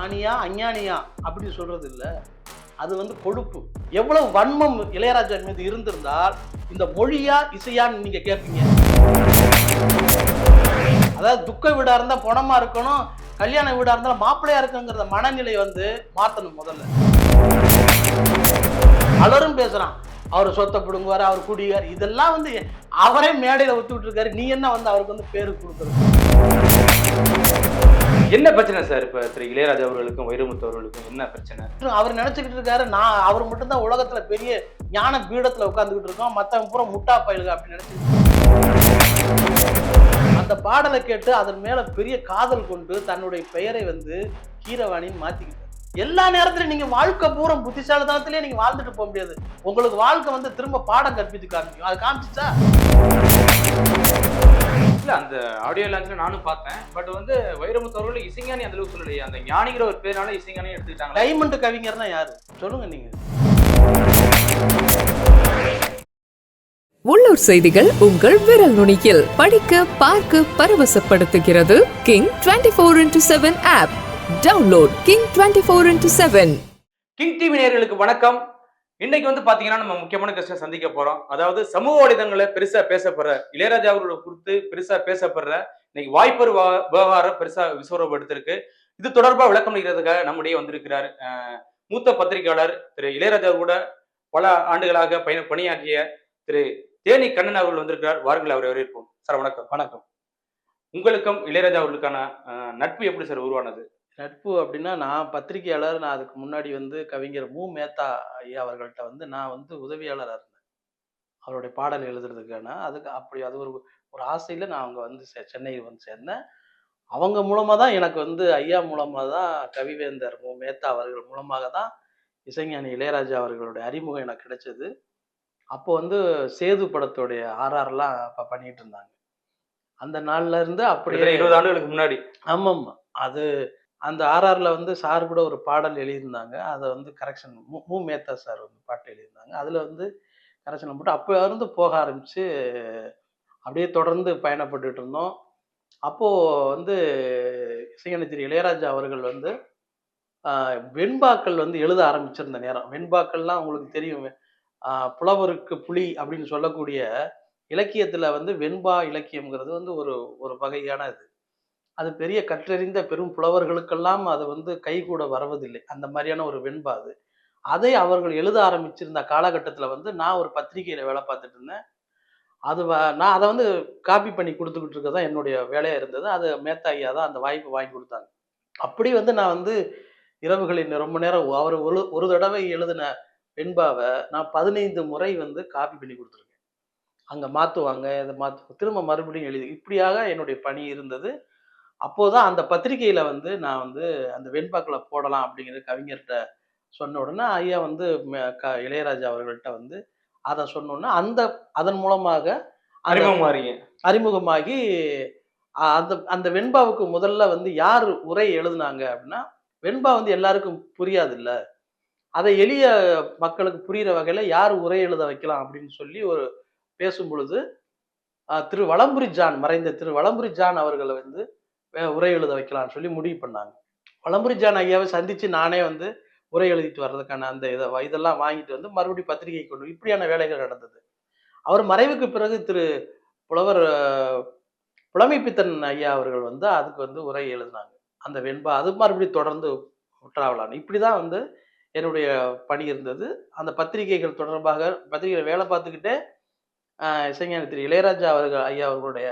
ஞானியா அஞ்ஞானியா அப்படி சொல்றது இல்லை அது வந்து கொழுப்பு. எவ்வளவு வன்மம் இளையராஜா மீது இருந்திருந்தால் இந்த மொழியா இசையான்னு நீங்க கேட்பீங்க அதாவது துக்க வீடா இருந்தா பணமா இருக்கணும் கல்யாண வீடா இருந்தாலும் மாப்பிள்ளையா இருக்குங்கிற மனநிலை வந்து மாத்தணும் முதல்ல. பலரும் பேசுறான். அவர் சொத்தை பிடுங்குவார் அவர் குடியார் இதெல்லாம் வந்து அவரே மேடையில் ஒத்துக்கிட்டு இருக்காரு. நீ என்ன வந்து அவருக்கு வந்து பேரு கொடுக்குறது? என்ன பிரச்சனை சார் இப்ப திரு இளையராஜா அவர்களுக்கும் வைரமுத்து அவர்களுக்கும்? என்ன பிரச்சனை? அவர் நினைச்சுக்கிட்டு இருக்காரு நான் அவர் மட்டும்தான் உலகத்துல பெரிய ஞான பீடத்துல உட்காந்துக்கிட்டு இருக்கோம். மத்தவங்க பூரா முட்டா பயலுங்க அப்படின்னு நினைச்சு அந்த பாடலை கேட்டு அதன் மேல பெரிய காதல் கொண்டு தன்னுடைய பெயரை வந்து கீரவாணின்னு மாத்திக்கிட்டார். எல்லா நேரத்திலும் நீங்க வாழ்க்கை பூரா புத்திசாலித்தனத்திலே நீங்க வாழ்ந்துட்டு போக முடியாது. உங்களுக்கு வாழ்க்கை வந்து திரும்ப பாடம் கற்பித்து காமிக்கும். அது காமிச்சிச்சா? இல்ல அந்த ஆடியோ லான்ச்ல நானும் பார்த்தேன். பட் வந்து வைரமுத்து அவர்கள் இசைஞானி அந்த அளவுக்கு சொல்லலையே. அந்த ஞானிங்கிற ஒரு பேரால இசைஞானி எடுத்துக்கிட்டாங்க டைமண்ட் கவிஞர்னா யாரு? சொல்லுங்க நீங்க. உள்ளூர் செய்திகள் உங்கள் விரல் நுனியில் படிக்க பார்க்க பரவசப்படுத்துகிறது. King twenty four into seven app download King twenty four into seven King TV நேர்களுக்கு வணக்கம். இன்னைக்கு வந்து பாத்தீங்கன்னா நம்ம முக்கியமான கஷ்டம் சந்திக்க போறோம். அதாவது சமூக வலைதளங்களை பெருசா பேசப்படுற இளையராஜா அவர்களோட குறித்து பெருசா பேசப்படுற இன்னைக்கு வாய்ப்பர் விவகாரம் பெருசா விசுவரப்படுத்திருக்கு. இது தொடர்பா விளக்கம் அளிக்கிறதுக்காக நம்முடைய வந்திருக்கிறார் மூத்த பத்திரிகையாளர் திரு இளையராஜா கூட பல ஆண்டுகளாக பயண பணியாற்றிய திரு தேனி கண்ணன் அவர்கள் வந்திருக்கிறார். வாருங்கள் அவரை வரவேற்போம். சார் வணக்கம். வணக்கம். உங்களுக்கும் இளையராஜா அவர்களுக்கான நட்பு எப்படி சார் உருவானது? நட்பு அப்படின்னா நான் பத்திரிகையாளர் நான் அதுக்கு முன்னாடி வந்து கவிஞர் மு. மேத்தா ஐயா அவர்கள்ட்ட வந்து நான் வந்து உதவியாளராக இருந்தேன். அவருடைய பாடல் எழுதுறதுக்கான. அதுக்கு அப்படி அது ஒரு ஒரு ஆசையில் நான் அங்கே வந்து சென்னையில் வந்து சேர்ந்தேன். அவங்க மூலமாக தான் எனக்கு வந்து ஐயா மூலமாக தான் கவிவேந்தர் மு. மேத்தா அவர்கள் மூலமாக தான் இசைஞானி இளையராஜா அவர்களுடைய அறிமுகம் எனக்கு கிடைச்சது. அப்போ வந்து சேது படத்துடைய ஆர்ஆர்லாம் அப்போ பண்ணிட்டு இருந்தாங்க. அந்த நாள்ல இருந்து அப்படியே இருபது ஆண்டுகளுக்கு முன்னாடி. ஆமாம் அது அந்த ஆர்ஆர்ல வந்து சார் கூட ஒரு பாடல் எழுதியிருந்தாங்க. அதை வந்து கரெக்ஷன் மு மேத்தா சார் வந்து பாட்டு எழுதியிருந்தாங்க. அதில் வந்து கரெக்ஷன் போட்டு அப்போ இருந்து போக ஆரம்பிச்சு அப்படியே தொடர்ந்து பயணப்பட்டுட்டு இருந்தோம். அப்போது வந்து இசைஞானி இளையராஜா அவர்கள் வந்து வெண்பாக்கள் வந்து எழுத ஆரம்பிச்சிருந்த நேரம். வெண்பாக்கள்லாம் உங்களுக்கு தெரியும். புலவருக்கு புலி அப்படின்னு சொல்லக்கூடிய இலக்கியத்தில் வந்து வெண்பா இலக்கியம்ங்கிறது வந்து ஒரு ஒரு வகையான இது. அது பெரிய கற்றறிந்த பெரும் புலவர்களுக்கெல்லாம் அது வந்து கைகூட வரவதில்லை. அந்த மாதிரியான ஒரு வெண்பா அது. அதை அவர்கள் எழுத ஆரம்பிச்சிருந்த காலகட்டத்தில் வந்து நான் ஒரு பத்திரிகையில் வேலை பார்த்துட்டு இருந்தேன். அது வ- நான் அதை வந்து காப்பி பண்ணி கொடுத்துக்கிட்டு இருக்க தான் என்னுடைய வேலையாக இருந்தது. அது மேத்தாகியா தான் அந்த வாய்ப்பு வாங்கி கொடுத்தாங்க. அப்படி வந்து நான் வந்து இரவுகளில் ரொம்ப நேரம் அவர் ஒரு ஒரு தடவை எழுதின வெண்பாவை நான் பதினைந்து முறை வந்து காப்பி பண்ணி கொடுத்துருக்கேன். அங்கே மாற்றுவாங்க இதை மாற்று திரும்ப மறுபடியும் எழுதி இப்படியாக என்னுடைய பணி இருந்தது. அப்போதான் அந்த பத்திரிகையில வந்து நான் வந்து அந்த வெண்பாக்களை போடலாம் அப்படிங்கிற கவிஞர்கிட்ட சொன்ன உடனே ஐயா வந்து க- இளையராஜா அவர்கள்ட்ட வந்து அதை சொன்னோன்னே அந்த அதன் மூலமாக அந்த அறிமுகம் மாறீங்க அறிமுகமாகி அந்த அந்த வெண்பாவுக்கு முதல்ல வந்து யார் உரை எழுதுனாங்க அப்படின்னா வெண்பா வந்து எல்லாருக்கும் புரியாது இல்ல அதை எளிய மக்களுக்கு புரிகிற வகையில யார் உரை எழுத வைக்கலாம் அப்படின்னு சொல்லி ஒரு பேசும் பொழுது திரு வலம்புரி ஜான் மறைந்த திரு வலம்புரி ஜான் அவர்களை வந்து உரை எழுத வைக்கலாம்னு சொல்லி முடிவு பண்ணாங்க. வலம்புரி ஜான் ஐயாவை சந்திச்சு நானே வந்து உரை எழுதிட்டு வர்றதுக்கான அந்த இதை இதெல்லாம் வாங்கிட்டு வந்து மறுபடியும் பத்திரிகை கொண்டு இப்படியான வேலைகள் நடந்தது. அவர் மறைவுக்கு பிறகு திரு புலவர் புலமைப்பித்தன் ஐயா அவர்கள் வந்து அதுக்கு வந்து உரை எழுதினாங்க. அந்த வெண்பா அது மறுபடியும் தொடர்ந்து ட்ராவல் இப்படி தான் வந்து என்னுடைய பணி இருந்தது. அந்த பத்திரிகைகள் தொடர்பாக பத்திரிகைகள் வேலை பார்த்துக்கிட்டே இசைஞானி திரு இளையராஜா அவர்கள் ஐயா அவர்களுடைய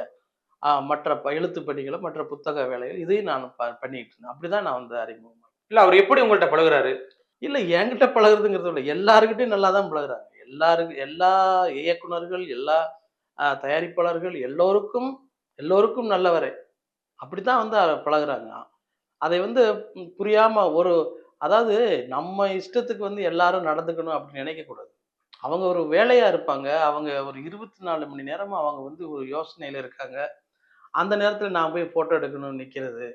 மற்ற எழுத்து பணிகளும் மற்ற புத்தக வேலைகள் இதையும் நான் பண்ணிட்டு இருந்தேன். அப்படிதான் நான் வந்து அறிமுகம் இல்ல அவர் எப்படி உங்கள்ட்ட பழகுறாரு? இல்லை என்கிட்ட பழகுறதுங்கிறது இல்லை. எல்லாருக்கிட்டையும் நல்லா தான் பழகுறாங்க. எல்லாருக்கு எல்லா இயக்குனர்கள் எல்லா தயாரிப்பாளர்கள் எல்லோருக்கும் எல்லோருக்கும் நல்லவரே. அப்படித்தான் வந்து பழகுறாங்க. அதை வந்து புரியாம ஒரு அதாவது நம்ம இஷ்டத்துக்கு வந்து எல்லாரும் நடந்துக்கணும் அப்படின்னு நினைக்கக்கூடாது. அவங்க ஒரு வேலையா இருப்பாங்க. அவங்க ஒரு இருபத்தி நாலு மணி நேரமும் அவங்க வந்து ஒரு யோசனையில இருக்காங்க. அந்த நேரத்துல நான் போய் போட்டோ எடுக்கணும்னு நிக்கிறது.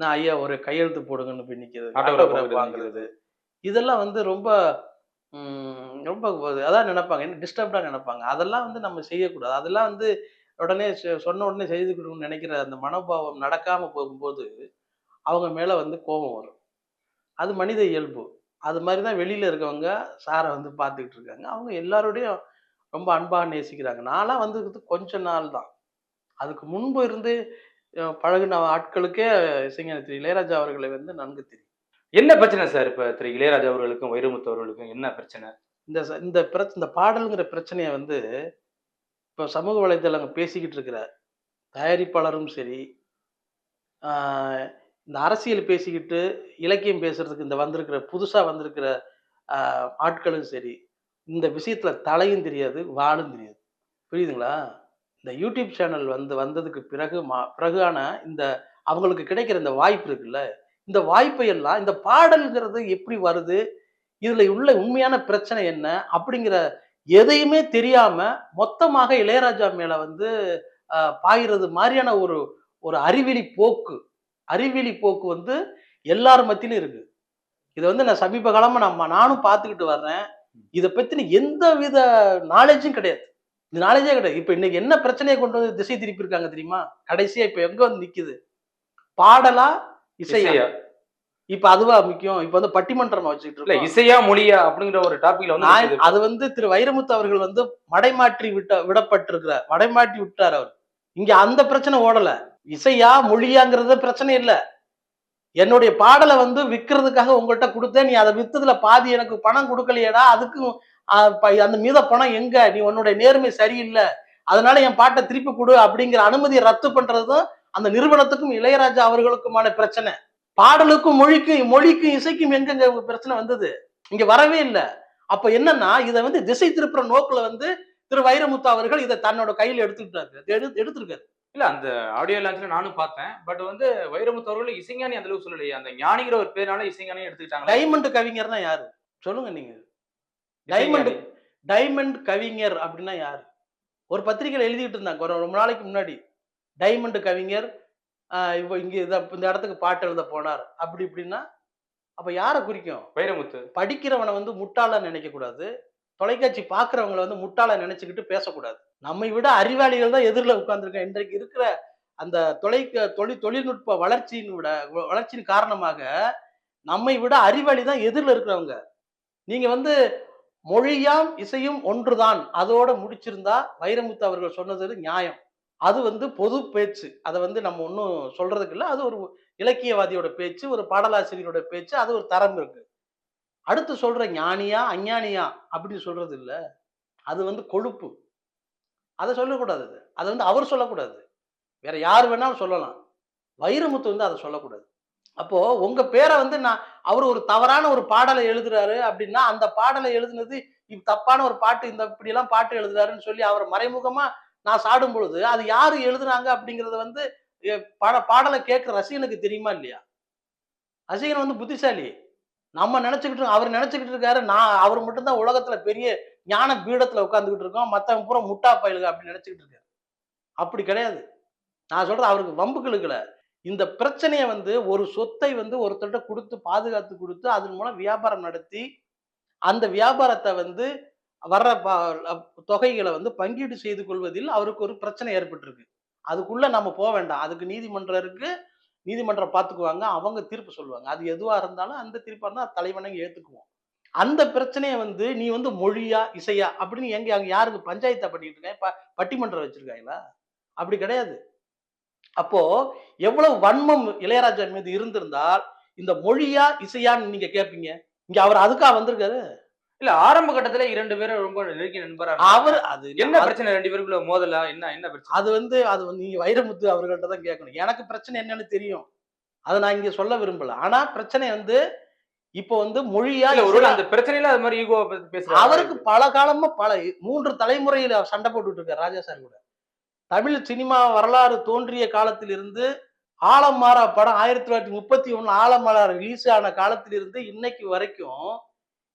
நான் ஐயா ஒரு கையெழுத்து போடுங்கன்னு போய் Autograph autograph வாங்குறது. இதெல்லாம் வந்து ரொம்ப ரொம்ப அதான் நினைப்பாங்க. என்ன டிஸ்டர்ப்டாக நினைப்பாங்க. அதெல்லாம் வந்து நம்ம செய்யக்கூடாது. அதெல்லாம் வந்து உடனே சொன்ன உடனே செய்து கொடுக்கணும்னு நினைக்கிற அந்த மனோபாவம் நடக்காம போகும்போது அவங்க மேல வந்து கோபம் வரும். அது மனித இயல்பு. அது மாதிரி தான் வெளியில இருக்கவங்க சாரை வந்து பார்த்துக்கிட்டு இருக்காங்க. அவங்க எல்லாரோடையும் ரொம்ப அன்பா நேசிக்கிறாங்க. நான்லாம் வந்து கொஞ்ச நாள் தான் அதுக்கு முன்பு இருந்து பழகுன ஆட்களுக்கே இசைஞானி திரு இளையராஜா அவர்களை வந்து நன்கு தெரியும். என்ன பிரச்சனை சார் இப்ப திரு இளையராஜா அவர்களுக்கும் வைரமுத்து அவர்களுக்கும் என்ன பிரச்சனை? இந்த இந்த பிரச்ச இந்த பாடலுங்கிற பிரச்சனையை வந்து இப்போ சமூக வலைதளங்க பேசிக்கிட்டு இருக்கிற தயாரிப்பாளரும் சரி இந்த அரசியல் பேசிக்கிட்டு இலக்கியம் பேசுறதுக்கு இந்த வந்திருக்கிற புதுசாக வந்திருக்கிற ஆட்களும் சரி இந்த விஷயத்துல தலையும் தெரியாது வாலும் தெரியாது. புரியுதுங்களா? இந்த யூடியூப் சேனல் வந்து வந்ததுக்கு பிறகு மா பிறகான இந்த அவங்களுக்கு கிடைக்கிற இந்த வாய்ப்பு இருக்குல்ல இந்த வாய்ப்பை எல்லாம் இந்த பாடல்கிறது எப்படி வருது இதுல உள்ள உண்மையான பிரச்சனை என்ன அப்படிங்கிற எதையுமே தெரியாம மொத்தமாக இளையராஜா மேல வந்து பாயிறது மாதிரியான ஒரு ஒரு அறிவிலி போக்கு அறிவிலி போக்கு வந்து எல்லார் மத்தியிலும் இருக்கு. இதை வந்து நான் சமீப காலமா நம்ம நானும் பார்த்துக்கிட்டு வர்றேன். இதை பத்தின எந்த வித நாலேஜும் கிடையாது. இந்த நாலேஜே கிடையாது. இப்ப இன்னைக்கு என்ன பிரச்சனையை கொண்டு வந்து திசை திருப்பி இருக்காங்க தெரியுமா? கடைசியா இப்ப எங்க வந்து நிக்குது? பாடலா இசையா? இப்ப அதுவா முக்கியம். இப்ப வந்து பட்டிமன்றமா வச்சுக்கிட்டு இல்ல இசையா மொழியா அப்படிங்கிற ஒரு டாபிக்ல வந்து. அது வந்து திரு வைரமுத்து அவர்கள் வந்து மடைமாற்றி விட்ட விடப்பட்டிருக்கிறார். மடைமாற்றி விட்டார் அவர். இங்க அந்த பிரச்சனை ஓடல. இசையா மொழியாங்கிறது பிரச்சனை இல்ல. என்னுடைய பாடலை வந்து விற்கிறதுக்காக உங்கள்கிட்ட கொடுத்தேன். நீ அதை வித்ததுல பாதி எனக்கு பணம் கொடுக்கலையேடா அதுக்கும் அந்த மீத பணம் எங்க? நீ உன்னுடைய நேர்மை சரியில்லை. அதனால என் பாட்டை திருப்பி கொடு அப்படிங்கிற அனுமதியை ரத்து பண்றதும் அந்த நிறுவனத்துக்கும் இளையராஜா அவர்களுக்குமான பிரச்சனை. பாடலுக்கும் மொழிக்கும் மொழிக்கும் இசைக்கும் எங்கெங்க பிரச்சனை வந்தது? இங்க வரவே இல்லை. அப்ப என்னன்னா இதை வந்து திசை திருப்புற நோக்குல வந்து திரு வைரமுத்து அவர்கள் இதை தன்னோட கையில் எடுத்துக்கிட்டாரு. எடுத்து எடுத்திருக்காரு. இல்ல அந்த ஆடியோ லான்ச்ல நானும் பார்த்தேன். பட் வந்து வைரமுத்து அவர்கள் இசைஞானி அந்த அளவுக்கு சொல்லலையே. அந்த ஞானிங்கிற ஒரு பேர்னால இசைஞானி எடுத்துக்கிட்டாங்க டைமண்ட் கவிஞர்னா யாரு? சொல்லுங்க நீங்க. டைமண்ட் டைமண்ட் கவிஞர் அப்படின்னா யாரு? ஒரு பத்திரிகையில் எழுதிட்டு இருந்தாங்க. ஒரு ரொம்ப நாளைக்கு முன்னாடி. டைமண்ட் கவிஞர் இப்போ இங்க இந்த இடத்துக்கு பாட்டு எழுத போனார். அப்படி இப்படின்னா அப்ப யாரை குறிக்கும்? வைரமுத்து. படிக்கிறவனை வந்து முட்டாளா நினைக்க கூடாது தொலைக்காட்சி பார்க்குறவங்களை வந்து முட்டாளா நினைச்சுக்கிட்டு பேசக்கூடாது. நம்மை விட அறிவாளிகள் தான் எதிரில் உட்காந்துருக்கேன் இன்றைக்கு இருக்கிற அந்த தொலைக்க தொழில் தொழில்நுட்ப வளர்ச்சியின் விட வளர்ச்சியின் காரணமாக நம்மை விட அறிவாளி தான் எதிரில் இருக்கிறவங்க. நீங்கள் வந்து மொழியாம் இசையும் ஒன்றுதான். அதோட முடிச்சிருந்தா வைரமுத்து அவர்கள் சொன்னது நியாயம். அது வந்து பொது பேச்சு. அதை வந்து நம்ம ஒன்றும் சொல்றதுக்கு இல்லை. அது ஒரு இலக்கியவாதியோட பேச்சு ஒரு பாடலாசிரியரோட பேச்சு அது ஒரு தரம் இருக்கு. அடுத்து சொல்ற ஞானியா அஞ்ஞானியா அப்படின்னு சொல்றது இல்லை. அது வந்து கொழுப்பு. அதை சொல்லக்கூடாது அது. அதை வந்து அவர் சொல்லக்கூடாது. வேற யார் வேணாலும் சொல்லலாம். வைரமுத்து வந்து அதை சொல்லக்கூடாது. அப்போ உங்க பேரை வந்து நான் அவர் ஒரு தவறான ஒரு பாடலை எழுதுறாரு அப்படின்னா அந்த பாடலை எழுதுனது தப்பான ஒரு பாட்டு இந்த இப்படி எல்லாம் பாட்டு எழுதுறாருன்னு சொல்லி அவர் மறைமுகமா நான் சாடும் பொழுது அது யாரு எழுதுறாங்க அப்படிங்கறது வந்து பாட பாடலை கேட்குற ரசிகனுக்கு தெரியுமா இல்லையா? ரசிகன் வந்து புத்திசாலி. நம்ம நினைச்சுக்கிட்டு அவர் நினைச்சுக்கிட்டு இருக்காரு. நான் அவர் மட்டும்தான் உலகத்துல பெரிய ஞான பீடத்துல உட்காந்துக்கிட்டு இருக்கோம். மற்றவங்க பூரா முட்டா பயலுங்க அப்படி நினைச்சுக்கிட்டு இருக்காரு. அப்படி கிடையாது. நான் சொல்றது அவருக்கு வம்புகளுக்குல இந்த பிரச்சனையை வந்து ஒரு சொத்தை வந்து ஒருத்தர்கிட்ட கொடுத்து பாதுகாத்து கொடுத்து அதன் மூலம் வியாபாரம் நடத்தி அந்த வியாபாரத்தை வந்து வர்ற ப- தொகைகளை வந்து பங்கீடு செய்து கொள்வதில் அவருக்கு ஒரு பிரச்சனை ஏற்பட்டிருக்கு. அதுக்குள்ள நம்ம போக வேண்டாம். அதுக்கு நீதிமன்றம் இருக்கு. நீதிமன்றம் பார்த்துக்குவாங்க அவங்க தீர்ப்பு சொல்லுவாங்க. அது எதுவாக இருந்தாலும் அந்த தீர்ப்பாக இருந்தால் தலைவனங்க ஏற்றுக்குவோம் அந்த பிரச்சனையை வந்து நீ வந்து மொழியா இசையா அப்படின்னு எங்க அங்கே யாருக்கு பஞ்சாயத்தை பண்ணிட்டு இருக்காங்க ப- பட்டிமன்றம் வச்சிருக்காங்களா? அப்படி கிடையாது. அப்போ எவ்வளவு வன்மம் இளையராஜா மீது இருந்திருந்தால் இந்த மொழியா இசையான்னு நீங்க கேட்பீங்க இங்க அவர் அதுக்கா வந்திருக்காரு. இல்ல ஆரம்ப கட்டத்துல இரண்டு பேரும் ரொம்ப நெருங்கிய நண்பரா அவர். அது என்ன பிரச்சனை? ரெண்டு பேருக்குள்ள மோதலா? என்ன என்ன பிரச்சனை? அது வந்து அது வந்து நீங்க வைரமுத்து அவர்கள்ட்ட தான் கேட்கணும். எனக்கு பிரச்சனை என்னன்னு தெரியும். அதை நான் இங்க சொல்ல விரும்பல. ஆனா பிரச்சனை வந்து இப்போ வந்து மொழியா ஒருவேளை அந்த பிரச்சனையில அது மாதிரி ஈகோ பேசுறாரு. அவருக்கு பல காலமா பல மூன்று தலைமுறையில சண்டை போட்டுட்டு இருக்காரு ராஜா சார் கூட. தமிழ் சினிமா வரலாறு தோன்றிய காலத்திலிருந்து ஆலமாரா படம் ஆயிரத்தி தொள்ளாயிரத்தி முப்பத்தி ஒண்ணு ஆலமாரா ரிலீஸ் ஆன காலத்திலிருந்து இன்னைக்கு வரைக்கும்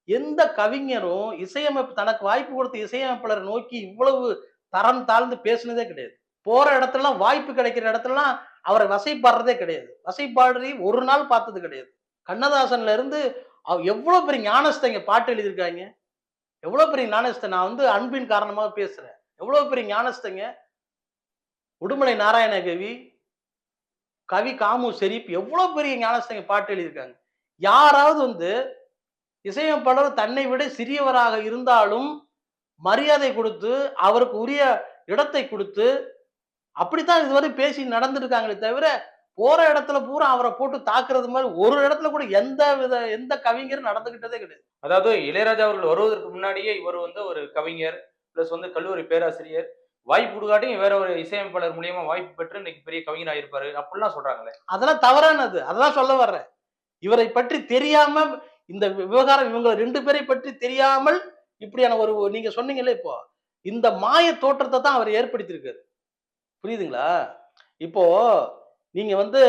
எந்த கவிஞரும் இசையமைப்பு தனக்கு வாய்ப்பு கொடுத்த இசையமைப்பாளர் நோக்கி இவ்வளவு தரம் தாழ்ந்து பேசினதே கிடையாது. போற இடத்துலலாம் வாய்ப்பு கிடைக்கிற இடத்துலலாம் அவரை வசைப்பாடுறதே கிடையாது. வசைப்பாடுறி ஒரு நாள் பார்த்தது கிடையாது. கண்ணதாசன்ல இருந்து அவ- எவ்வளவு பெரிய ஞானஸ்தங்க பாட்டு எழுதியிருக்காங்க? எவ்வளவு பெரிய ஞானஸ்தன்? நான் வந்து அன்பின் காரணமாக பேசுறேன். எவ்வளவு பெரிய ஞானஸ்தங்க உடுமலை நாராயண கவி கவி காமு ஷெரீப் எவ்வளவு பெரிய ஞானஸ்தங்க பாட்டு எழுதியிருக்காங்க? யாராவது வந்து இசையமைப்பாளர் தன்னை விட சிறியவராக இருந்தாலும் மரியாதை கொடுத்து அவருக்கு உரிய இடத்தை கொடுத்து அப்படித்தான் இதுவரை பேசி நடந்திருக்காங்களே தவிர போற இடத்துல பூரா அவரை போட்டு தாக்குறது மாதிரி ஒரு இடத்துல கூட எந்த வித எந்த கவிஞரும் நடந்துகிட்டதே கிடையாது. அதாவது இளையராஜா அவர்கள் வருவதற்கு முன்னாடியே இவர் வந்து ஒரு கவிஞர் பிளஸ் வந்து கல்லூரி பேராசிரியர். வாய்ப்பு கொடுக்காட்டியும் வேற ஒரு இசையமைப்பாளர் மூலியமா வாய்ப்பு பெற்று இன்னைக்கு பெரிய கவிஞர் ஆயிருப்பாரு அப்படிலாம் சொல்றாங்களே. அதெல்லாம் தவறானது. அதெல்லாம் சொல்ல வர்றேன். இவரை பற்றி தெரியாம இந்த விவகாரம் இவங்க ரெண்டு பேரை பற்றி தெரியாமல் இப்படியான ஒரு நீங்க சொன்னீங்கல்ல இப்போ இந்த மாய தோற்றத்தை தான் அவர் ஏற்படுத்தியிருக்காரு. புரியுதுங்களா? இப்போ நீங்க வந்து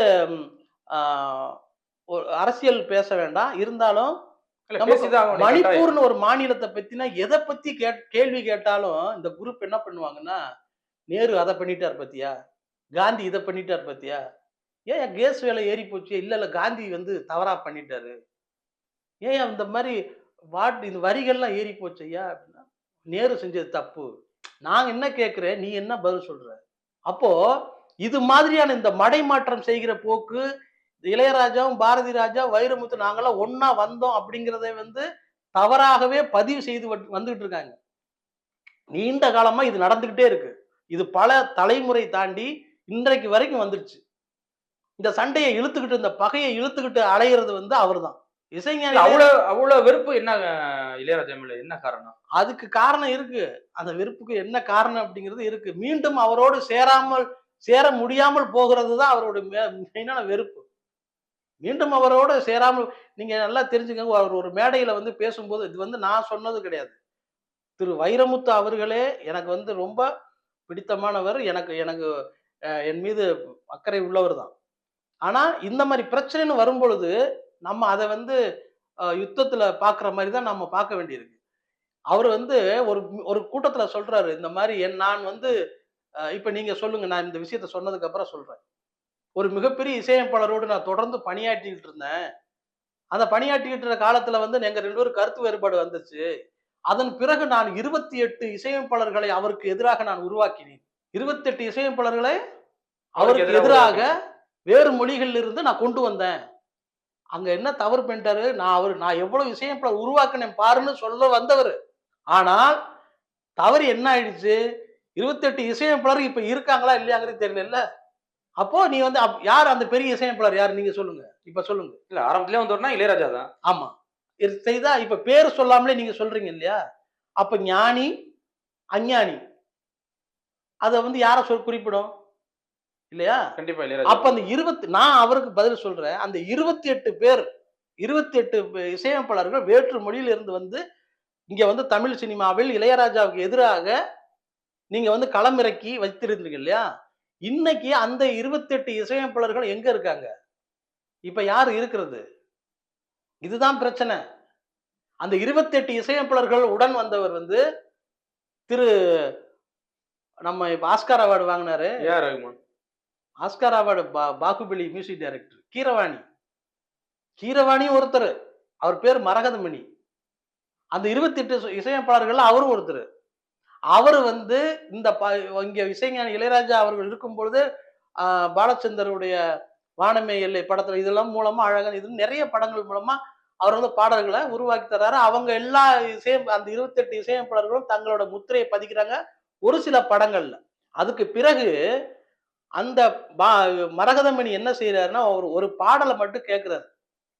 அரசியல் பேச வேண்டாம். இருந்தாலும். மணிப்பூர்னு ஒரு மாநிலத்தை பத்தினா எதை பத்தி கேள்வி கேட்டாலும் இந்த குரூப் என்ன பண்ணுவாங்கன்னா நேரு அதை பண்ணிட்டார் பத்தியா? காந்தி இதை பண்ணிட்டார் பத்தியா? ஏன் கேஸ் விலை ஏறி போச்சு? இல்ல இல்ல காந்தி வந்து தவறா பண்ணிட்டாரு. ஏன் இந்த மாதிரி வாட் இந்த வரிகள்லாம் ஏறி போச்சு ஐயா அப்படின்னா நேரு செஞ்சது தப்பு. நாங்கள் என்ன கேட்குறேன் நீ என்ன பதில் சொல்ற? அப்போ இது மாதிரியான இந்த மடை மாற்றம் செய்கிற போக்கு இளையராஜாவும் பாரதி ராஜா வைரமுத்து நாங்களாம் ஒன்றா வந்தோம் அப்படிங்கிறத வந்து தவறாகவே பதிவு செய்து வந்துகிட்டு இருக்காங்க. நீண்ட காலமா இது நடந்துகிட்டே இருக்கு. இது பல தலைமுறை தாண்டி இன்றைக்கு வரைக்கும் வந்துடுச்சு இந்த சண்டையை இழுத்துக்கிட்டு இந்த பகையை இழுத்துக்கிட்டு அலையிறது வந்து அவர் தான் இசைஞானி இல்ல, அவ்வளவு அவ்வளவு வெறுப்பு என்ன இளையராஜா மேல என்ன காரணம்? அதுக்கு காரணம் இருக்கு. அந்த வெறுப்புக்கு என்ன காரணம் அப்படிங்கிறது இருக்கு. மீண்டும் அவரோடு சேராமல் சேர முடியாமல் போகிறது தான் அவரோட மெயினான வெறுப்பு. மீண்டும் அவரோடு சேராமல் நீங்க நல்லா தெரிஞ்சுக்கங்க அவர் ஒரு மேடையில வந்து பேசும்போது இது வந்து நான் சொன்னது கிடையாது. திரு வைரமுத்து அவர்களே எனக்கு வந்து ரொம்ப பிடித்தமானவர். எனக்கு எனக்கு என் மீது அக்கறை உள்ளவர் தான் ஆனா இந்த மாதிரி பிரச்சனைன்னு வரும்பொழுது நம்ம அதை வந்து யுத்தத்துல பாக்குற மாதிரி தான் நம்ம பார்க்க வேண்டியிருக்கு. அவர் வந்து ஒரு ஒரு கூட்டத்துல சொல்றாரு இந்த மாதிரி என் நான் வந்து இப்ப நீங்க சொல்லுங்க நான் இந்த விஷயத்த சொன்னதுக்கு அப்புறம் சொல்றேன். ஒரு மிகப்பெரிய இசையமைப்பாளரோடு நான் தொடர்ந்து பணியாற்றிக்கிட்டு இருந்தேன். அந்த பணியாற்றிக்கிட்டு இருந்த காலத்துல வந்து எங்க ரெண்டு பேரும் கருத்து வேறுபாடு வந்துச்சு. அதன் பிறகு நான் இருபத்தி எட்டு இசையமைப்பாளர்களை அவருக்கு எதிராக நான் உருவாக்கினேன். இருபத்தி எட்டு இசையமைப்பாளர்களை அவருக்கு எதிராக வேறு மொழிகளில் இருந்து நான் கொண்டு வந்தேன். அங்க என்ன தவறு பண்ணிட்டாரு? நான் அவர் நான் எவ்வளவு இசையமைப்பாளர் உருவாக்கினேன் பாருன்னு சொல்ல வந்தவர். ஆனால் தவறு என்ன ஆயிடுச்சு? இருபத்தெட்டு இசையமைப்பாளர் இப்ப இருக்காங்களா இல்லையாங்கிறது தெரியல அப்போ நீ வந்து யார் அந்த பெரிய இசையமைப்பாளர்? யார்? நீங்க சொல்லுங்க. இப்ப சொல்லுங்க. இல்ல ஆரம்பத்திலே வந்தோம்னா இளையராஜா தான். ஆமா. செய்தா இப்ப பேர் சொல்லாமலே நீங்க சொல்றீங்க இல்லையா? அப்ப ஞானி அஞ்ஞானி. அத வந்து யார சொல் குறிப்பிடும்? இல்லையா? கண்டிப்பா அப்ப அந்த இருபத்தி நான் அவருக்கு பதில் சொல்றேன். அந்த இருபத்தி எட்டு பேர் இருபத்தி எட்டு இசையமைப்பாளர்கள் வேற்று மொழியில இருந்து வந்து இங்க வந்து தமிழ் சினிமாவில் இளையராஜாவுக்கு எதிராக நீங்க வந்து களமிறக்கி வைத்திருந்தீங்க இல்லையா? இன்னைக்கு அந்த இருபத்தி எட்டு இசையமைப்பாளர்கள் எங்க இருக்காங்க? இப்ப யார் இருக்கிறது? இதுதான் பிரச்சனை. அந்த இருபத்தி எட்டு இசையமைப்பாளர்கள் உடன் வந்தவர் வந்து திரு நம்ம இப்ப ஆஸ்கார் அவார்டு வாங்கினாரு. ஏஆர் ரகுமான். ஆஸ்கார் அவார்டு பா பாகுபலி மியூசிக் டைரக்டர். கீரவாணி. கீரவாணி ஒருத்தர். அவர் பேர் மரகதமணி. அந்த இருபத்தி எட்டு இசையமைப்பாளர்கள் அவரும் ஒருத்தர். அவர் வந்து இந்த ப இங்க இசைஞானி இளையராஜா அவர்கள் இருக்கும் பொழுது பாலச்சந்தருடைய வானமே எல்லை படத்தில் இதெல்லாம் மூலமாக அழகன் இது நிறைய படங்கள் மூலமாக அவர் வந்து பாடல்களை உருவாக்கி தர்றாரு அவங்க எல்லா இசை அந்த இருபத்தெட்டு இசையமைப்பாளர்களும் தங்களோட முத்திரையை பதிக்கிறாங்க ஒரு சில படங்கள்ல. அதுக்கு பிறகு அந்த பா- மரகதமணி என்ன செய்யறாருன்னா ஒரு ஒரு பாடலை மட்டும் கேட்கிறாரு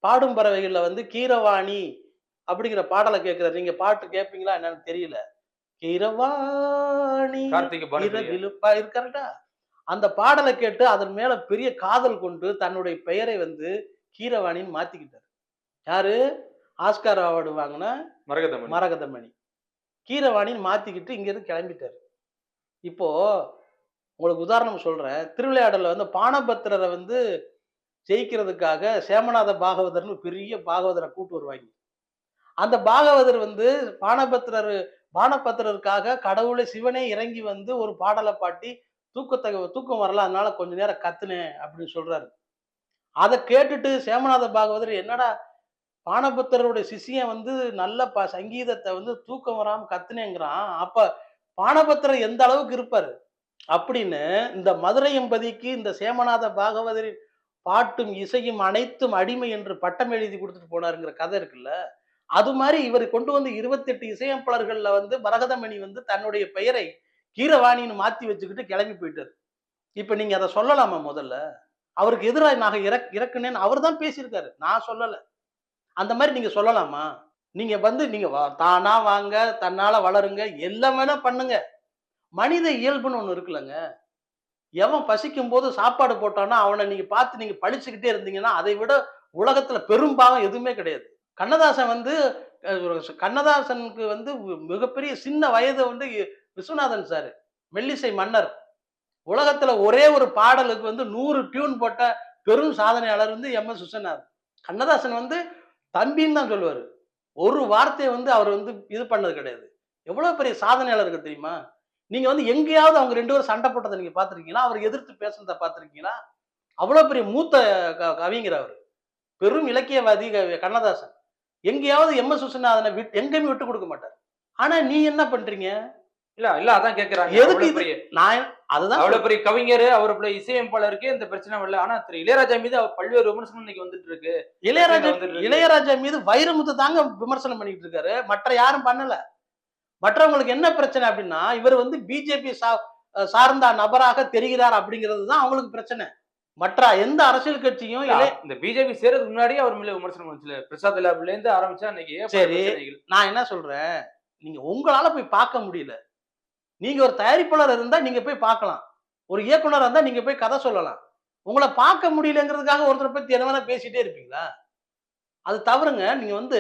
பாடும் பறவைகள்ல வந்து கீரவாணி அப்படிங்கிற பாடலை கேட்கிறாரு நீங்க பாட்டு கேட்பீங்களா என்னன்னு தெரியல. கீரவாணி இருக்காருடா அந்த பாடலை கேட்டு அதன் மேல பெரிய காதல் கொண்டு தன்னுடைய பெயரை வந்து கீரவாணின்னு மாத்திக்கிட்டாரு. யாரு? ஆஸ்கார் அவார்டு வாங்கின மரகதமணி. மரகதமணி. கீரவாணின்னு மாத்திக்கிட்டு இங்கிருந்து கிளம்பிட்டாரு. இப்போ உங்களுக்கு உதாரணம் சொல்கிறேன் திருவிளையாடலில் வந்து பானபத்திரரை வந்து ஜெயிக்கிறதுக்காக சேமநாத பாகவதர்னு பெரிய பாகவதரை கூட்டு வருவாங்க. அந்த பாகவதர் வந்து பானபத்திரர் பானபத்திரருக்காக கடவுளை சிவனே இறங்கி வந்து ஒரு பாடலை பாட்டி தூக்கத்தை தூக்கம் வரல அதனால கொஞ்ச நேரம் கத்துனேன் அப்படின்னு சொல்றாரு. அதை கேட்டுட்டு சேமநாத பாகவதர் என்னடா பானபத்திரருடைய சிஷியன் வந்து நல்ல ப சங்கீதத்தை வந்து தூக்கம் வராமல் கத்துனேங்கிறான். அப்ப பானபத்திரர் எந்த அளவுக்கு இருப்பாரு? அப்படின்னு இந்த மதுரை எம்பதிக்கு இந்த சேமநாத பாகவதரின் பாட்டும் இசையும் அனைத்தும் அடிமை என்று பட்டம் எழுதி கொடுத்துட்டு போனாருங்கிற கதை இருக்குல்ல? அது மாதிரி இவர் கொண்டு வந்து இருபத்தெட்டு இசையமைப்பாளர்கள்ல வந்து மரகதமணி வந்து தன்னுடைய பெயரை கீரவாணின்னு மாத்தி வச்சுக்கிட்டு கிளம்பி போயிட்டாரு. இப்ப நீங்க அதை சொல்லலாமா முதல்ல? அவருக்கு எதிராக நாங்கள் இறக் இறக்குனேன்னு அவர் தான் பேசியிருக்காரு. நான் சொல்லலை. அந்த மாதிரி நீங்கள் சொல்லலாமா? நீங்கள் வந்து நீங்கள் வா- தானா வாங்க தன்னால் வளருங்க எல்லாமே பண்ணுங்க. மனித இயல்புன்னு ஒன்று இருக்குல்லங்க. எவன் பசிக்கும் போது சாப்பாடு போட்டானா அவனை நீங்க பார்த்து நீங்க பழிச்சுக்கிட்டே இருந்தீங்கன்னா அதை விட உலகத்துல பெரும்பாவம் எதுவுமே கிடையாது. கண்ணதாசன் வந்து கண்ணதாசனுக்கு வந்து மிகப்பெரிய சின்ன வயது வந்து விஸ்வநாதன் சார் மெல்லிசை மன்னர். உலகத்துல ஒரே ஒரு பாடலுக்கு வந்து நூறு டியூன் போட்ட பெரும் சாதனையாளர் வந்து எம். எஸ். விஸ்வநாதன் கண்ணதாசன் வந்து தம்பின்னு தான் சொல்லுவார். ஒரு வார்த்தையை வந்து அவர் வந்து இது பண்ணது கிடையாது. எவ்வளோ பெரிய சாதனையாளருக்கு தெரியுமா? நீங்க வந்து எங்கேயாவது அவங்க ரெண்டு பேரும் சண்டை போட்டதை நீங்க பார்த்திருக்கீங்களா? அவர் எதிர்த்து பேசுனதை பார்த்திருக்கீங்களா? அவ்வளவு பெரிய மூத்த கவிஞர் அவர். பெரும் இலக்கியவாதி கண்ணதாசன். எங்கேயாவது எம். எஸ். விஸ்வநாதனை விட்டு எங்கேயுமே விட்டு கொடுக்க மாட்டார். ஆனா நீ என்ன பண்றீங்க? இல்ல இல்ல அதான் கேக்குறாங்க. எதுக்கு நான் அதுதான் அவ்வளவு பெரிய கவிஞர் அவருடைய இசையமைப்பாளருக்கு இந்த பிரச்சனை வரல. ஆனா திரு இளையராஜா மீது அவர் பல்வேறு விமர்சனம் இன்னைக்கு வந்துட்டு இருக்கு. இளையராஜா. இளையராஜா மீது வைரமுத்து தாங்க விமர்சனம் பண்ணிட்டு இருக்காரு. மற்ற யாரும் பண்ணல. மற்றவங்களுக்கு என்ன பிரச்சனை அப்படின்னா இவர் வந்து பிஜேபி சார்ந்த நபராக தெரிகிறார் அப்படிங்கிறது தான் அவங்களுக்கு பிரச்சனை. மற்ற எந்த அரசியல் கட்சியும் இந்த பிஜேபி சேர்றதுக்கு முன்னாடியே அவர் மேல விமர்சனம் வந்துச்சுல பிரசாத் லேப்ல இருந்து ஆரம்பிச்சா ஏகப்பட்ட சரி. நான் என்ன சொல்றேன்? நீங்க உங்களால போய் பார்க்க முடியல. நீங்க ஒரு தயாரிப்பாளர் இருந்தா நீங்க போய் பார்க்கலாம். ஒரு இயக்குனர் இருந்தா நீங்க போய் கதை சொல்லலாம். உங்களை பார்க்க முடியலங்கிறதுக்காக ஒருத்தரை பத்தி என்ன பேசிட்டே இருப்பீங்களா? அது தவறுங்க. நீங்க வந்து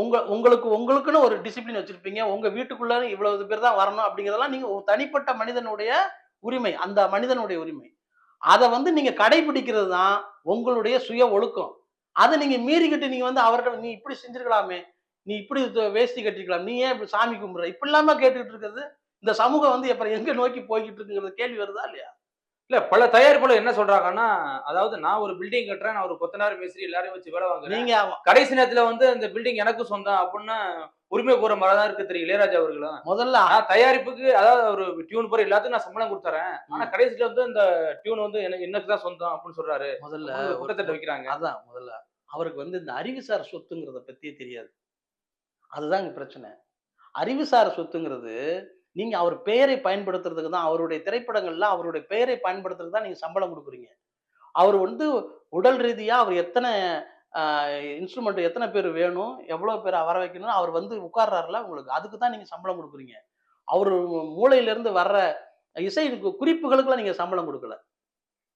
உங்க உங்களுக்கு உங்களுக்குன்னு ஒரு டிசிப்ளின் வச்சிருப்பீங்க. உங்க வீட்டுக்குள்ள இவ்வளவு பேர் தான் வரணும் அப்படிங்கிறதெல்லாம் நீங்க தனிப்பட்ட மனிதனுடைய உரிமை அந்த மனிதனுடைய உரிமை. அதை வந்து நீங்க கடைபிடிக்கிறது தான் உங்களுடைய சுய ஒழுக்கம். அதை நீங்க மீறிக்கிட்டு நீங்க வந்து அவர்கிட்ட நீ இப்படி செஞ்சிருக்கலாமே. நீ இப்படி வேஸ்டி வேஷ்டி கட்டிருக்கலாம். நீ ஏன் இப்படி சாமி கும்பிடுற? இப்படி இல்லாம கேட்டுக்கிட்டு இருக்கிறது? இந்த சமூகம் வந்து அப்புறம் எங்க நோக்கி போய்கிட்டு இருக்குங்கிறது கேள்வி வருதா இல்லையா? இல்ல பல தயாரிப்பாளர் என்ன சொல்றாங்கன்னா அதாவது நான் ஒரு பில்டிங் கட்டுறேன் நான் ஒரு கொத்தனார் மேஸ்திரி எல்லாரையும் வச்சு வேலை வாங்குறேன். நீங்க கடைசி நேரத்துல வந்து இந்த பில்டிங் எனக்கு சொந்தம் அப்படின்னு உரிமை கூற மாதிரி தான் இருக்கு திரு இளையராஜா அவர்களும். முதல்ல நான் தயாரிப்புக்கு அதாவது ஒரு டியூன் போற எல்லாத்துக்கும் நான் சம்பளம் கொடுத்துறேன். ஆனா கடைசியில வந்து இந்த டியூன் வந்து எனக்கு எனக்கு தான் சொந்தம் அப்படின்னு சொல்றாரு. முதல்ல குற்றத்தட்டை வைக்கிறாங்க. அதான் முதல்ல அவருக்கு வந்து இந்த அறிவுசார் சொத்துங்கிறத பத்தியே தெரியாது. அதுதான் இங்க பிரச்சனை. அறிவுசார் சொத்துங்கிறது நீங்க அவர் பெயரை பயன்படுத்துறதுக்கு தான் அவருடைய திரைப்படங்கள்ல அவருடைய பெயரை பயன்படுத்துறதுக்கு தான் நீங்க சம்பளம் கொடுக்குறீங்க. அவர் வந்து உடல் ரீதியா அவர் எத்தனை இன்ஸ்ட்ருமெண்ட் எத்தனை பேர் வேணும் எவ்வளவு பேர் வர வைக்கணும் அவர் வந்து உட்கார்றாருல உங்களுக்கு. அதுக்கு தான் நீங்க சம்பளம் கொடுக்குறீங்க. அவர் மூளையிலேருந்து வர்ற இசை குறிப்புகளுக்குலாம் நீங்க சம்பளம் கொடுக்கல.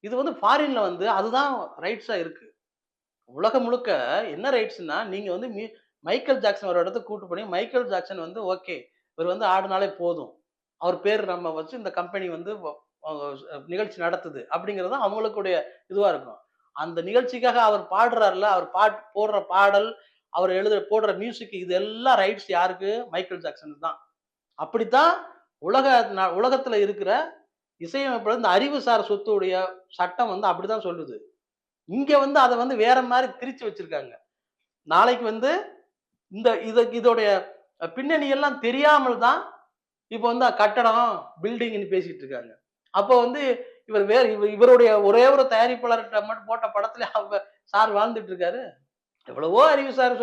இது வந்து ஃபாரின்ல வந்து அதுதான் ரைட்ஸா இருக்கு. உலகம் முழுக்க என்ன ரைட்ஸ்னா நீங்க வந்து மீ- மைக்கேல் ஜாக்சன் ஒரு இடத்துக்கு கூட்டு பண்ணி மைக்கேல் ஜாக்சன் வந்து ஓகே இவர் வந்து ஆடுனாலே போதும். அவர் பேர் நம்ம வச்சு இந்த கம்பெனி வந்து நிகழ்ச்சி நடத்துது அப்படிங்கிறது தான் அவங்களுக்குடைய இதுவாக இருக்கும். அந்த நிகழ்ச்சிக்காக அவர் பாடுறாருல அவர் பாட் போடுற பாடல் அவர் எழுதுற போடுற மியூசிக் இது எல்லாம் ரைட்ஸ் யாருக்கு? மைக்கேல் ஜாக்சன் தான். அப்படித்தான் உலக ந- உலகத்துல இருக்கிற இசையமைப்பில் இந்த அறிவுசார் சொத்துடைய சட்டம் வந்து அப்படிதான் சொல்லுது. இங்க வந்து அதை வந்து வேற மாதிரி திரிச்சு வச்சிருக்காங்க. நாளைக்கு வந்து இந்த இத இதோடைய பின்னணி எல்லாம் தெரியாமல் தான் இப்போ வந்து கட்டடம் பில்டிங்னு பேசிட்டு இருக்காங்க. அப்போ வந்து இவர் வேற இவர் இவருடைய ஒரே ஒரு தயாரிப்பாளர்கிட்ட மட்டும் போட்ட படத்துல அவங்க சார் வாழ்ந்துட்டு இருக்காரு. எவ்வளவோ அறிவு சார்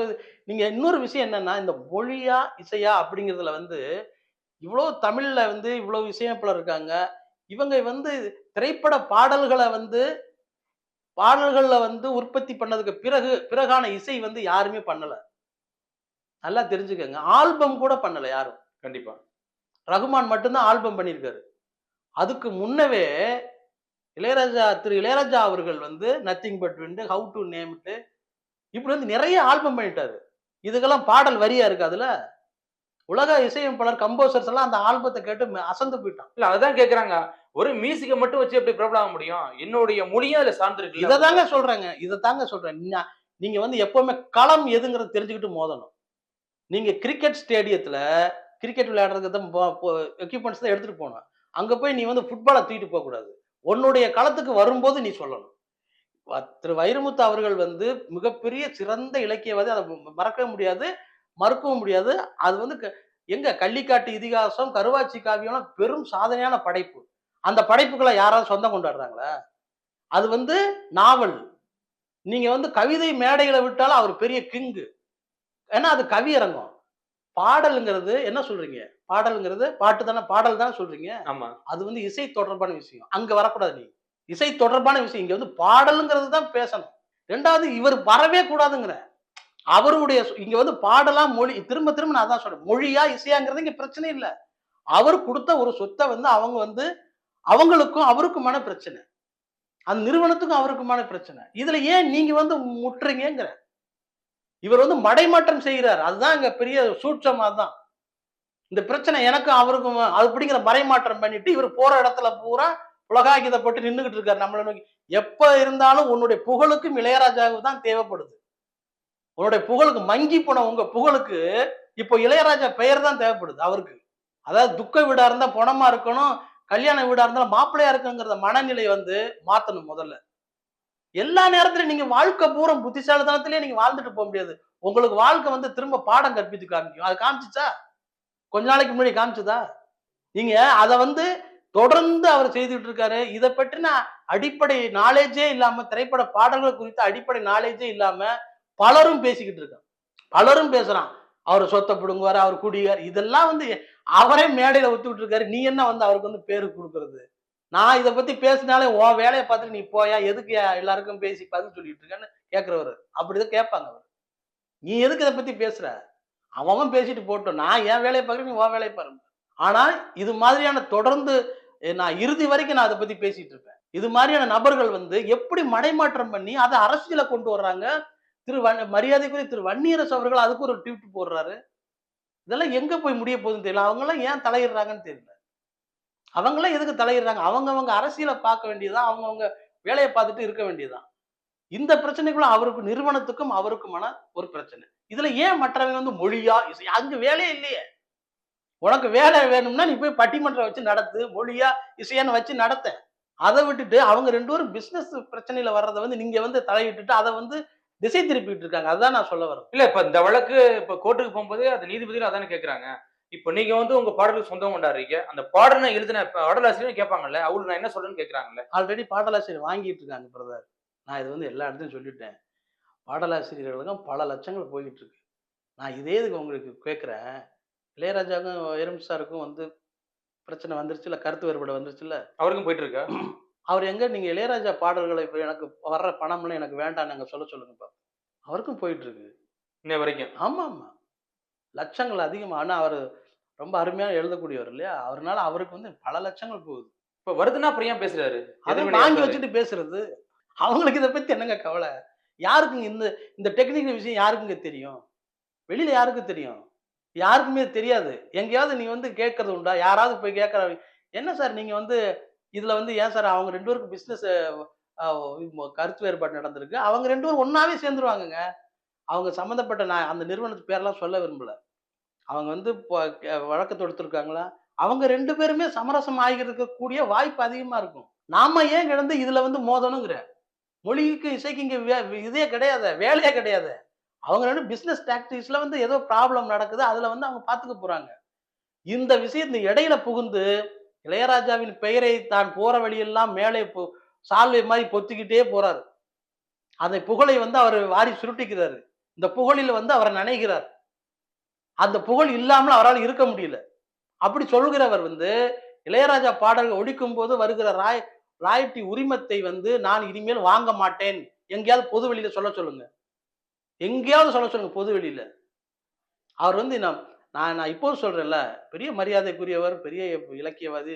நீங்க இன்னொரு விஷயம் என்னன்னா இந்த மொழியா இசையா அப்படிங்கிறதுல வந்து இவ்வளோ தமிழ்ல வந்து இவ்வளவு இசையமைப்பாளர் இருக்காங்க. இவங்க வந்து திரைப்பட பாடல்களை வந்து பாடல்களில் வந்து உற்பத்தி பண்ணதுக்கு பிறகு பிறகான இசை வந்து யாருமே பண்ணலை. நல்லா தெரிஞ்சுக்கங்க. ஆல்பம் கூட பண்ணல யாரும். கண்டிப்பா. ரகுமான் மட்டும்தான் ஆல்பம் பண்ணியிருக்காரு. அதுக்கு முன்னவே இளையராஜா திரு இளையராஜா அவர்கள் வந்து nothing but wind how to name இப்படி வந்து நிறைய ஆல்பம் பண்ணிட்டாரு. இதுக்கெல்லாம் பாடல் வரியா இருக்கு அதுல? உலக இசையமைப்பாளர் கம்போசர்ஸ் எல்லாம் அந்த ஆல்பத்தை கேட்டு அசந்து போயிட்டான் இல்ல அதான் கேக்குறாங்க. ஒரு மியூசிக்கை மட்டும் வச்சு எப்படி பிரபலம் ஆக முடியும்? என்னுடைய மொழியும் அதுல சார்ந்திருக்கு இதை தாங்க சொல்றேங்க. இதை தாங்க சொல்றேன். நீங்க வந்து எப்பவுமே களம் எதுங்கிறத தெரிஞ்சுக்கிட்டு மோதணும். நீங்க கிரிக்கெட் ஸ்டேடியத்துல கிரிக்கெட் விளையாடுறதுக்கு தான் எக்யூப்மெண்ட்ஸ் தான் எடுத்துட்டு போகணும். அங்க போய் நீ வந்து ஃபுட்பாலை தூக்கிட்டு போக கூடாது. உன்னுடைய களத்துக்கு வரும்போது நீ சொல்லணும். திரு வைரமுத்து அவர்கள் வந்து மிகப்பெரிய சிறந்த இலக்கியவாதி. அதை மறக்கவே முடியாது மறுக்கவும் முடியாது. அது வந்து க- எங்க கள்ளிக்காட்டு இதிகாசம் கருவாச்சி காவியம்லாம் பெரும் சாதனையான படைப்பு. அந்த படைப்புகளை யாராவது சொந்தம் கொண்டாடுறாங்களா அது வந்து நாவல். நீங்க வந்து கவிதை மேடைகளை விட்டாலும் அவர் பெரிய கிங்கு. ஏன்னா அது கவியரங்கம் பாடலுங்கிறது என்ன சொல்றீங்க? பாடலுங்கிறது பாட்டு தானே பாடல் தானே சொல்றீங்க. ஆமா. அது வந்து இசை தொடர்பான விஷயம். அங்க வரக்கூடாது நீ. இசை தொடர்பான விஷயம். இங்க வந்து பாடலுங்கிறது தான் பேசணும். ரெண்டாவது இவர் வரவே கூடாதுங்கிற. அவருடைய இங்க வந்து பாடலா மொழி திரும்ப திரும்ப நான் தான் சொல்றேன். மொழியா இசையாங்கிறது இங்க பிரச்சனை இல்லை. அவர் கொடுத்த ஒரு சொத்தை வந்து அவங்க வந்து அவங்களுக்கும் அவருக்குமான பிரச்சனை. அந்த நிறுவனத்துக்கும் அவருக்குமான பிரச்சனை. இதுல ஏன் நீங்க வந்து முட்டுறீங்கிற இவர் வந்து மடைமாற்றம் செய்கிறார். அதுதான் இங்க பெரிய சூட்சமா தான் இந்த பிரச்சனை எனக்கும் அவருக்கும் அது பிடிங்கிற மறைமாற்றம் பண்ணிட்டு இவர் போற இடத்துல பூரா உலகாகிதப்பட்டு நின்றுகிட்டு இருக்காரு. நம்மளை நோக்கி எப்ப இருந்தாலும் உன்னுடைய புகழுக்கும் இளையராஜாவுக்கு தான் தேவைப்படுது. உன்னுடைய புகழுக்கு மங்கி போன உங்க புகழுக்கு இப்போ இளையராஜா பெயர் தான் தேவைப்படுது அவருக்கு. அதாவது துக்க வீடா இருந்தா பணமா இருக்கணும் கல்யாண வீடா இருந்தாலும் மாப்பிள்ளையா இருக்குங்கிறத மனநிலை வந்து மாத்தணும் முதல்ல. எல்லா நேரத்திலும் நீங்க வாழ்க்கை பூரா புத்திசாலித்தனத்திலேயே நீங்க வாழ்ந்துட்டு போக முடியாது. உங்களுக்கு வாழ்க்கை வந்து திரும்ப பாடம் கற்பித்து காமிக்கும். அது காமிச்சுச்சா? கொஞ்ச நாளைக்கு முன்னாடி காமிச்சதா? நீங்க அதை வந்து தொடர்ந்து அவர் செய்துட்டு இருக்காரு. இதை பற்றின அடிப்படை நாலேஜே இல்லாம திரைப்பட பாடல்கள் குறித்த அடிப்படை நாலேஜே இல்லாம பலரும் பேசிக்கிட்டு இருக்கான் பலரும் பேசுறான். அவர் சொத்தை பிடுங்குவார் அவர் குடியார் இதெல்லாம் வந்து அவரே மேடையில ஒத்துக்கிட்டு இருக்காரு. நீ என்ன வந்து அவருக்கு வந்து பேரு கொடுக்கறது? நான் இதை பத்தி பேசினாலே உன் வேலையை பார்த்துட்டு நீ போயா? எதுக்கு எல்லாருக்கும் பேசி பதில் சொல்லிட்டு இருக்கேன்னு கேட்கிறவரு அப்படிதான் கேட்பாங்க அவர். நீ எதுக்கு இதை பத்தி பேசுற? அவன் பேசிட்டு போட்டோம் நான் என் வேலையை பார்க்குறேன் நீ உன் வேலையை பாருங்க ஆனா இது மாதிரியான தொடர்ந்து நான் இறுதி வரைக்கும் நான் அதை பத்தி பேசிட்டு இருப்பேன். இது மாதிரியான நபர்கள் வந்து எப்படி மடைமாற்றம் பண்ணி அதை அரசியல கொண்டு வர்றாங்க? திரு வன் மரியாதைக்குரிய திரு வன்னியரசு அவர்கள் அதுக்கு ஒரு ட்வீட் போடுறாரு. இதெல்லாம் எங்க போய் முடிய போகுதுன்னு தெரியல. அவங்கெல்லாம் ஏன் தலையிடுறாங்கன்னு தெரியல. அவங்களாம் எதுக்கு தலையிடுறாங்க? அவங்கவங்க அரசியலை பார்க்க வேண்டியதுதான். அவங்கவங்க வேலையை பார்த்துட்டு இருக்க வேண்டியதுதான். இந்த பிரச்சனைக்குள்ள அவருக்கு நிறுவனத்துக்கும் அவருக்குமான ஒரு பிரச்சனை. இதுல ஏன் மற்றவங்க வந்து மொழியா இசை அங்க வேலையே இல்லையே. உனக்கு வேலை வேணும்னா நீ போய் பட்டிமன்றம் வச்சு நடத்து மொழியா இசையான்னு வச்சு நடத்த. அதை விட்டுட்டு அவங்க ரெண்டு பேரும் பிசினஸ் பிரச்சனையில வர்றதை வந்து நீங்க வந்து தலையிட்டுட்டு அதை வந்து திசை திருப்பிட்டு இருக்காங்க. அதுதான் நான் சொல்ல வரேன். இல்ல இப்ப இந்த வழக்கு இப்ப கோர்ட்டுக்கு போகும்போது அது நீதிபதிகள் அதானே கேட்கறாங்க இப்ப நீங்க வந்து உங்க பாடலுக்கு சொந்தம் கொண்டாடுறீங்க. அந்த பாடலை எழுதின பாடலாசிரியர் கேட்பாங்கல்ல அவங்களுக்கு நான் என்ன சொல்றேன்னு கேக்குறாங்கல்ல? ஆல்ரெடி பாடலாசிரியர் வாங்கிட்டு இருக்காங்க பிரதர். நான் இது வந்து எல்லா இடத்துலையும் சொல்லிட்டேன். பாடலாசிரியர்களுக்கும் பல லட்சங்கள் போயிட்டு இருக்கு நான் இதே இதுக்கு உங்களுக்கு கேட்குறேன் இளையராஜாவுக்கும் எரும் சாருக்கும் வந்து பிரச்சனை வந்துருச்சு இல்லை கருத்து வேறுபாடு வந்துருச்சு இல்லை அவருக்கும் போயிட்டு இருக்கா அவர் எங்க நீங்க இளையராஜா பாடல்களை இப்போ எனக்கு வர்ற பணம்லாம் எனக்கு வேண்டாம் நாங்கள் சொல்ல சொல்லுங்கப்பா அவருக்கும் போயிட்டு இருக்கு இன்ன வரைக்கும்? ஆமா ஆமா லட்சங்கள் அதிகமாக ஆனால் அவர் ரொம்ப அருமையாக எழுதக்கூடியவர் இல்லையா? அவர்னால அவருக்கு வந்து பல லட்சங்கள் போகுது. இப்ப வருதுன்னா அப்புறம் ஏன் பேசுறாரு? அதை வாங்கி. வச்சுட்டு பேசுறது. அவங்களுக்கு இதை பத்தி என்னங்க கவலை? யாருக்குங்க இந்த இந்த டெக்னிக்கல் விஷயம் யாருக்குங்க தெரியும்? வெளியில யாருக்கு தெரியும்? யாருக்குமே தெரியாது. எங்கேயாவது நீ வந்து கேட்கறது உண்டா? யாராவது போய் கேட்கற? என்ன சார் நீங்க வந்து இதுல வந்து ஏன் சார் அவங்க ரெண்டு பேருக்கும் பிசினஸ் கருத்து வேறுபாடு நடந்திருக்கு. அவங்க ரெண்டு பேரும் ஒன்னாவே சேர்ந்துருவாங்கங்க. அவங்க சம்மந்தப்பட்ட நான் அந்த நிறுவனத்து பேரெல்லாம் சொல்ல விரும்பல. அவங்க வந்து இப்போ வழக்கு தொடுத்துருக்காங்களா? அவங்க ரெண்டு பேருமே சமரசம் ஆகியிருக்கக்கூடிய வாய்ப்பு அதிகமா இருக்கும். நாம ஏன் கிடந்து இதுல வந்து மோதணுங்கிற? மொழிக்கு இசைக்கு இங்க இதே கிடையாது வேலையே கிடையாது. அவங்க ரெண்டு பிசினஸ் டாக்டிக்ஸ்ல வந்து ஏதோ ப்ராப்ளம் நடக்குது அதுல வந்து அவங்க பாத்துக்க போறாங்க. இந்த விஷயத்து இடையில புகுந்து இளையராஜாவின் பெயரை தான் போற வழியெல்லாம் மேலே சால்வை மாதிரி பொத்திக்கிட்டே போறாரு. அந்த புகழை வந்து அவர் வாரி சுருட்டிக்கிறாரு. இந்த புகழில் வந்து அவரை நினைக்கிறார் அந்த புகழ் இல்லாமல் அவரால் இருக்க முடியல. அப்படி சொல்கிறவர் வந்து இளையராஜா பாடல்கள் ஒழிக்கும் போது வருகிற ராய் ராயட்டி உரிமத்தை வந்து நான் இனிமேல் வாங்க மாட்டேன். எங்கேயாவது பொது வெளியில சொல்ல சொல்லுங்க. எங்கேயாவது சொல்ல சொல்லுங்க பொது வெளியில. அவர் வந்து நான் நான் நான் இப்போ சொல்றேன்ல பெரிய மரியாதைக்குரியவர் பெரிய இலக்கியவாதி.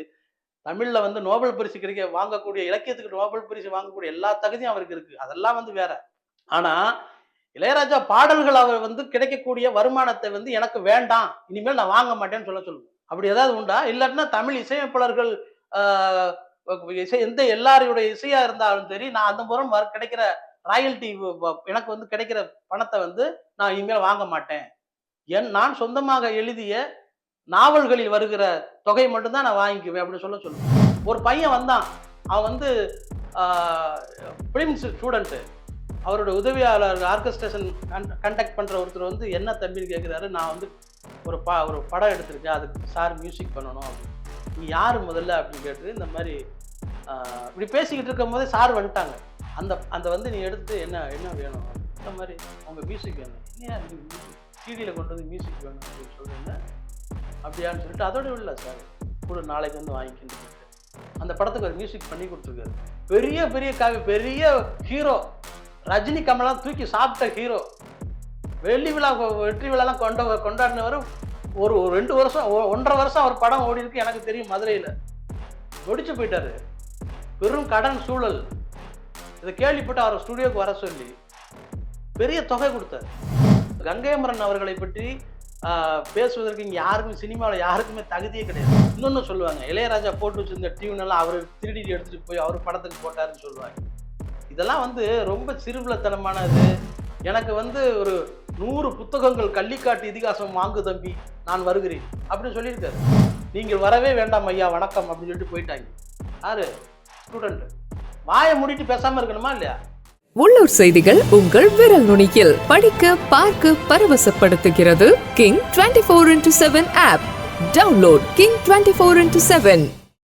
தமிழ்ல வந்து நோபல் பரிசு கிடைக்க வாங்கக்கூடிய இலக்கியத்துக்கு நோபல் பரிசு வாங்கக்கூடிய எல்லா தகுதியும் அவருக்கு இருக்கு. அதெல்லாம் வந்து வேற. ஆனா இளையராஜா பாடல்கள் அவர் வந்து கிடைக்கக்கூடிய வருமானத்தை வந்து எனக்கு வேண்டாம் இனிமேல் நான் வாங்க மாட்டேன்னு சொல்ல சொல்லுங்க. அப்படி ஏதாவது உண்டா? இல்லாட்டினா தமிழ் இசையமைப்பாளர்கள் இசை எந்த எல்லாருடைய இசையா இருந்தாலும் சரி நான் அந்த முறம் கிடைக்கிற ராயல்டி எனக்கு வந்து கிடைக்கிற பணத்தை வந்து நான் இனிமேல் வாங்க மாட்டேன். என் நான் சொந்தமாக எழுதிய நாவல்களில் வருகிற தொகை மட்டும்தான் நான் வாங்கிக்குவேன் அப்படின்னு சொல்ல சொல்லுவேன் ஒரு பையன் வந்தான். அவன் வந்து பிலிம்ஸ் ஸ்டூடெண்ட்டு. அவரோட உதவியாளர் ஆர்கஸ்ட்ரேஷன் கண்டக்ட் பண்ணுற ஒருத்தர் வந்து என்ன தம்பின்னு கேட்குறாரு நான் வந்து ஒரு பா ஒரு படம் எடுத்திருக்கேன். அதுக்கு சார் மியூசிக் பண்ணணும். அப்படின்னு நீ யார் முதல்ல? அப்படின்னு கேட்டு இந்த மாதிரி இப்படி பேசிக்கிட்டு இருக்கும் போதே சார் வந்துட்டாங்க. அந்த அந்த வந்து நீ எடுத்து என்ன என்ன வேணும்? இந்த மாதிரி அவங்க மியூசிக் வேணும். ஏன் சிடியில் கொண்டு வந்து மியூசிக் வேணும். அப்படின்னு சொல்கிறேன் அப்படியான்னு சொல்லிட்டு அதோட இல்லை சார் கூட நாளைக்கு வந்து வாங்கிக்கிட்டு அந்த படத்துக்கு ஒரு மியூசிக் பண்ணி கொடுத்துருக்காரு. பெரிய பெரிய காவி பெரிய ஹீரோ ரஜினி கமலாம் தூக்கி சாப்பிட்ட ஹீரோ வெள்ளி விழா வெற்றி விழாலாம் கொண்ட கொண்டாடினவர் ஒரு ஒரு ரெண்டு வருஷம் ஒ- ஒன்றரை வருஷம் அவர் படம் ஓடி இருக்கு எனக்கு தெரியும் மதுரையில். ஒடிச்சு போயிட்டாரு. பெரும் கடன் சூழல். இதை கேள்விப்பட்டு அவர் ஸ்டுடியோக்கு வர சொல்லி பெரிய தொகை கொடுத்தார். கங்கையமரன் அவர்களை பற்றி பேசுவதற்கு இங்கே யாருக்கும் சினிமாவில் யாருக்குமே தகுதியே கிடையாது. இன்னொன்று சொல்லுவாங்க இளையராஜா போட்டு வச்சிருந்த டியூன் எல்லாம் அவர் திருடி எடுத்துகிட்டு போய் அவர் படத்துக்கு போட்டாருன்னு சொல்லுவாங்க. இதெல்லாம் வந்து ரொம்ப சிறுபிளத்தனமானது எனக்கு வந்து ஒரு நூறு புத்தகங்கள் கள்ளிக்காட்டு இதிகாசம் வாங்கு தம்பி நான் வருகிறேன். அப்படின்னு சொல்லியிருக்காரு. நீங்கள் வரவே வேண்டாம் ஐயா வணக்கம் அப்படின்னு சொல்லிட்டு போயிட்டாங்க. யாரு? ஸ்டூடெண்ட் வாயை மூடிட்டு பேசாமல் இருக்கணுமா இல்லையா? உள்ளூர் செய்திகள் உங்கள் விரல் நுனியில். படிக்க பார்க்க பரவசப்படுத்துகிறது King twenty four into seven app download King twenty four into seven